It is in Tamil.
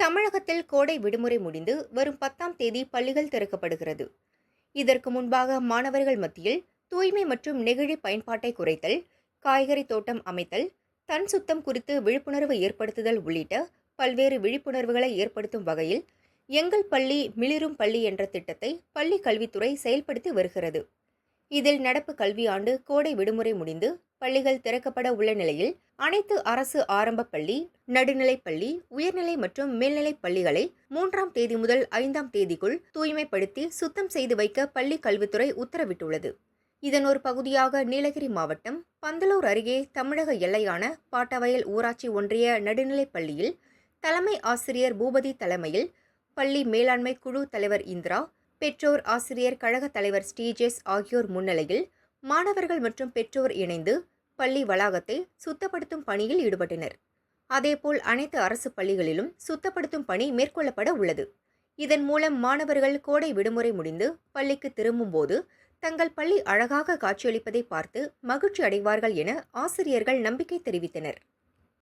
தமிழகத்தில் கோடை விடுமுறை முடிந்து வரும் பத்தாம் தேதி பள்ளிகள் திறக்கப்படுகிறது. இதற்கு முன்பாக மாணவர்கள் மத்தியில் தூய்மை மற்றும் நெகிழி பயன்பாட்டை குறைத்தல் காய்கறி தோட்டம் அமைத்தல் தன் சுத்தம் குறித்து விழிப்புணர்வு ஏற்படுத்துதல் உள்ளிட்ட பல்வேறு விழிப்புணர்வுகளை ஏற்படுத்தும் வகையில் எங்கள் பள்ளி மிளிரும் பள்ளி என்ற திட்டத்தை பள்ளி கல்வித்துறை செயல்படுத்தி வருகிறது. இதில் நடப்பு கல்வியாண்டு கோடை விடுமுறை முடிந்து பள்ளிகள் திறக்கப்பட உள்ள நிலையில் அனைத்து அரசு ஆரம்ப பள்ளி நடுநிலைப் பள்ளி உயர்நிலை மற்றும் மேல்நிலைப் பள்ளிகளை மூன்றாம் தேதி முதல் ஐந்தாம் தேதிக்குள் தூய்மைப்படுத்தி சுத்தம் செய்து வைக்க பள்ளி கல்வித்துறை உத்தரவிட்டுள்ளது. இதன் ஒரு பகுதியாக நீலகிரி மாவட்டம் பந்தலூர் அருகே தமிழக எல்லையான பாட்டவயல் ஊராட்சி ஒன்றிய நடுநிலைப் பள்ளியில் தலைமை ஆசிரியர் பூபதி தலைமையில் பள்ளி மேலாண்மை குழு தலைவர் இந்திரா பெற்றோர் ஆசிரியர் கழக தலைவர் ஸ்ரீஜேஸ் ஆகியோர் முன்னிலையில் மாணவர்கள் மற்றும் பெற்றோர் இணைந்து பள்ளி வளாகத்தை சுத்தப்படுத்தும் பணியில் ஈடுபட்டனர். அதேபோல் அனைத்து அரசு பள்ளிகளிலும் சுத்தப்படுத்தும் பணி மேற்கொள்ளப்பட உள்ளது. இதன் மூலம் மாணவர்கள் கோடை விடுமுறை முடிந்து பள்ளிக்கு திரும்பும்போது தங்கள் பள்ளி அழகாக காட்சியளிப்பதை பார்த்து மகிழ்ச்சி அடைவார்கள் என ஆசிரியர்கள் நம்பிக்கை தெரிவித்தனர்.